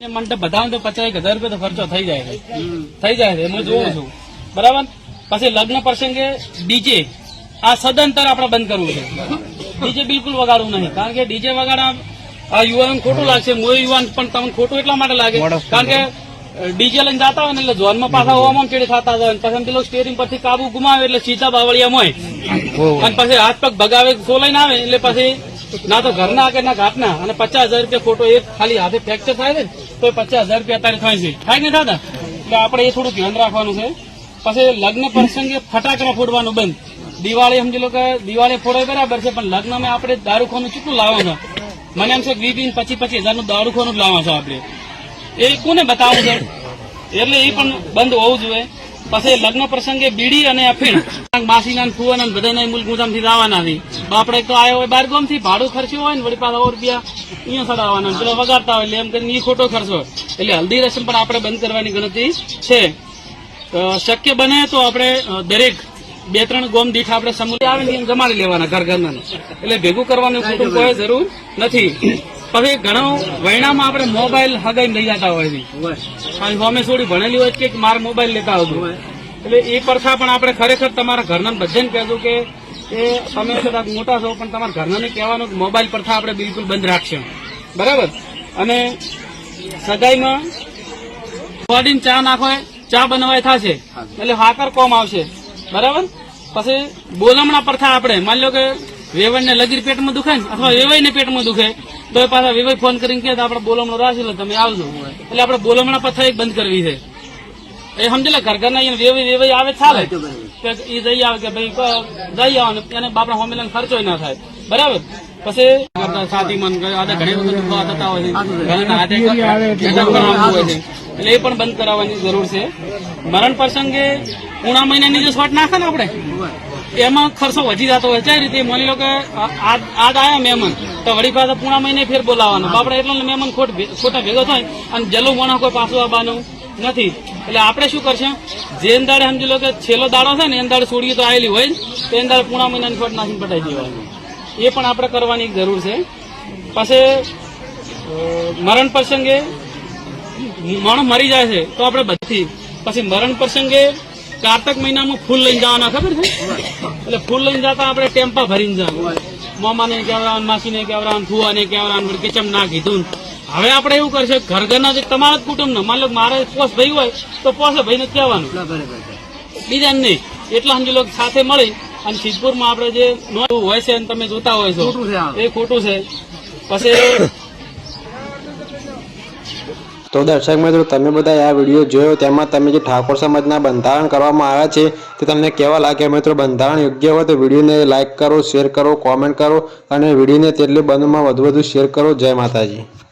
એ મંડપ બધા તો પચાસ એક હજાર રૂપિયા તો ખર્ચો થઈ જાય છે. થઈ જાય છે હું જોઉં છું. બરાબર? પછી લગ્ન પ્રસંગે ડીજે. આ સદંતર આપણે બંધ કરવું છે. ડીજે બિલકુલ વગાડવું નહીં. કારણ કે ડીજે વગાડવા આ યુવાન ખોટું લાગશે. મોય યુવાન પણ તમને ખોટું એટલા માટે લાગે. કારણ કે ડીજે લઈને જતા હોય ને એટલે ઝોનમાં પાછા હોવામાં ચેડી થતા હોય પછી પેલો સ્ટેરિંગ પરથી કાબુ ગુમાવે એટલે સીધા બાવળિયા હોય અને પછી હાથ પગ ભગાવે સો લઈને આવે એટલે પછી ના તો ઘરના કે ના ઘાટના અને પચાસ હજાર રૂપિયા ખોટો એ ખાલી હાથે ફ્રેક્ચર થાય છે ને. તો પચાસ હજાર રૂપિયા અત્યારે થાય છે. થાય ને દાદા એટલે આપણે એ થોડું ધ્યાન રાખવાનું છે. પછી લગ્ન પ્રસંગે ફટાકડા ફોડવાનું બંધ. દિવાળી સમજી લો કે દિવાળી ફોડાય બરાબર છે, પણ લગ્નમાં આપણે દારૂખોનું કેટલું લાવવાનું? મને એમ છે વીસ વીસ, પચીસ પચીસ હજારનું દારૂખોનું જ લાવવાનું છે આપણે. એ કોને બતાવવું છે? એટલે એ પણ બંધ હોવું જોઈએ. પછી લગ્ન પ્રસંગે બીડી અને અફીણ. માસીના ફુવાના બધાના મુલ્ક મુજામથી લાવવાના હતી બાપડે તો આવ્યો હોય બારથી ભાડું ખર્ચ્યું હોય ને વળી પાછા સો રૂપિયા અહીંયા સડાવવાના પેલા વગાડતા હોય એટલે એમ કરીને એ ખોટો ખર્ચો એટલે હલ્દી રસમ પણ આપણે બંધ કરવાની ગણતરી છે. શક્ય બને તો આપણે દરેક બે ત્રણ ગોમ દીઠ આપણે સમુદાય આવે ને એમ જમાડી લેવાના ઘર ઘરના એટલે ભેગું કરવાનું કુટુંબ કોઈ જરૂર નથી. પછી ઘણો વૈણામાં આપણે મોબાઈલ હગાઈ લઈ જતા હોય છે. હોમે થોડી ભણેલી હોય કે મારે મોબાઈલ લેતા હોય. એટલે એ પ્રથા પણ આપણે ખરેખર તમારા ઘરના બધાને કહેજો કે એ તમે કદાચ મોટા છો પણ તમારા ઘરનાને કહેવાનું કે મોબાઈલ પ્રથા આપણે બિલકુલ બંધ રાખશે. બરાબર? અને સગાઈમાં બોડીને ચા નાખો ચા બનાવાય થશે. એટલે હાકર કોમ આવશે. બરાબર? પછી બોલમણા પ્રથા આપણે માની લો કે વેવણને લગીર પેટમાં દુખે ને અથવા વેવાઈને પેટમાં દુખે તો એ પાછા વિવેક ફોન કરીને કે આપણે બોલમણો રાખી લો તમે આવજો. એટલે આપણે બોલમણા પ્રથા એક બંધ કરવી છે. એ સમજેલા ઘર ઘરના અહીંયા વેવાઈ વેવાઈ આવે ચાલે. કે એ જઈ આવે કે ભાઈ જઈ આવે ને એને બાપડા હોમેલાને ખર્ચો ના થાય. બરાબર? પછી સાથી મન ઘણી વખત દુખાવા થતા હોય છે. ઘણાના હાથે ખેંચાણ પણ આવતું હોય છે. એટલે એ પણ બંધ કરાવવાની જરૂર છે. મરણ પ્રસંગે ઉણા મહિનાની જે શોટ નાખે ને આપણે એમાં ખર્ચો વધી જતો હોય. છે રીતે માની લો કે આજ આજ આયા મહેમાન તો વળી પાછા પૂણા મહિને ફેર બોલાવવાનો. બાપડે એટલો મહેમાન ખોટ ખોટો ભેગો થાય અને જલું વણો કોઈ પાછું આવવાનું નથી. એટલે આપણે શું કરશે? જે દાડે સમજી લો કે છેલ્લો દાડો છે ને એ દાડે છોડીએ તો આવેલી હોય તો એ દાડે પૂણા મહિનાની ખોટ નાખીને પટાઈ દેવાની. એ પણ આપણે કરવાની જરૂર છે. પછી મરણ પ્રસંગે માણસ મરી જાય છે તો આપણે બધી. પછી મરણ પ્રસંગે કારતક મહિનામાં ફૂલ લઈને જવાના ખબર છે? એટલે ફૂલ લઈને જતા આપણે ટેમ્પા ભરીને જવાનું. મામાને કહેવરાન માસીને કહેવરાન ફુવાને કહેવરાન વળી કેચમ ના કીધું હવે આપણે એવું કરશે ઘર ઘરના જે તમારા જ કુટુંબના માન લો મારે પોસ ભાઈ હોય તો પોસે ભાઈને કહેવાનું. બીજા નહીં. એટલા સમજી લો સાથે મળી અને સિદ્ધપુરમાં આપણે જે હોય છે અને તમે જોતા હોય છો. એ ખોટું છે. પછી તો દર્શક મિત્રો, તમે બધા આ વીડિયો જોયો, તેમાં તમે જે ઠાકોર સમાજના બંધારણ કરવામાં આવ્યા છે, તે તમને કેવા લાગે મિત્રો? બંધારણ યોગ્ય હોય તો વિડીયોને લાઇક કરો, શેર કરો, કોમેન્ટ કરો અને વિડીયોને તેટલી બંધમાં વધુ વધુ શેર કરો. જય માતાજી.